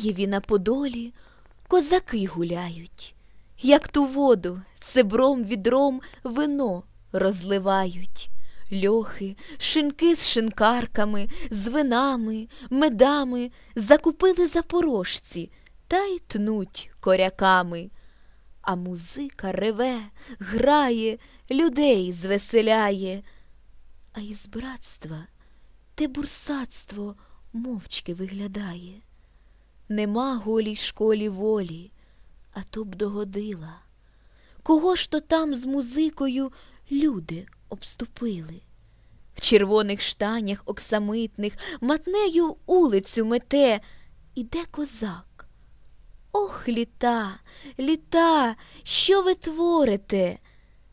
Києві на Подолі козаки гуляють, як ту воду цебром відром вино розливають. Льохи, шинки з шинкарками, з винами, медами закупили запорожці та й тнуть коряками. А музика реве, грає, людей звеселяє, а із братства те бурсатство мовчки виглядає. Нема голій школі волі, а то б догодила. Кого ж то там з музикою люди обступили? В червоних штанях оксамитних матнею улицю мете, іде козак. Ох, літа, літа, що ви творите?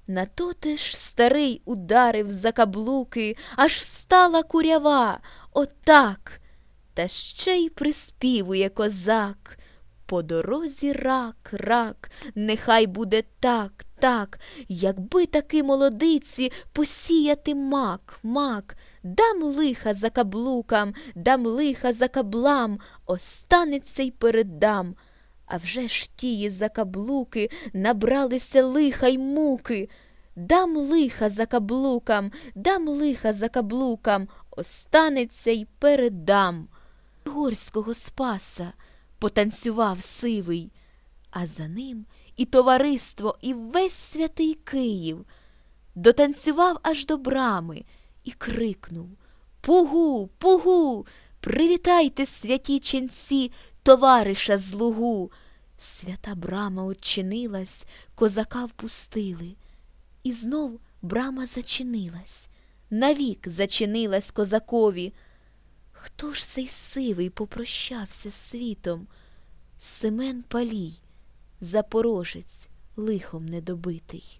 На то те ж старий ударив за каблуки, аж встала курява, отак. Та ще й приспівує козак. По дорозі рак, рак, нехай буде так, так, якби таки молодиці посіяти мак, мак, дам лиха за каблукам, дам лиха за каблам, останеться й передам. А вже ж тії за каблуки набралися лиха й муки. Дам лиха за каблукам, дам лиха за каблукам, останеться й передам. Горського спаса потанцював сивий, а за ним і товариство, і весь святий Київ. Дотанцював аж до брами і крикнув Пугу, пугу, привітайте, святі ченці, товариша з лугу. Свята брама очинилась, козака впустили. І знов брама зачинилась, навік зачинилась козакові. Хто ж цей сивий попрощався з світом? Семен Палій, запорожець, лихом недобитий.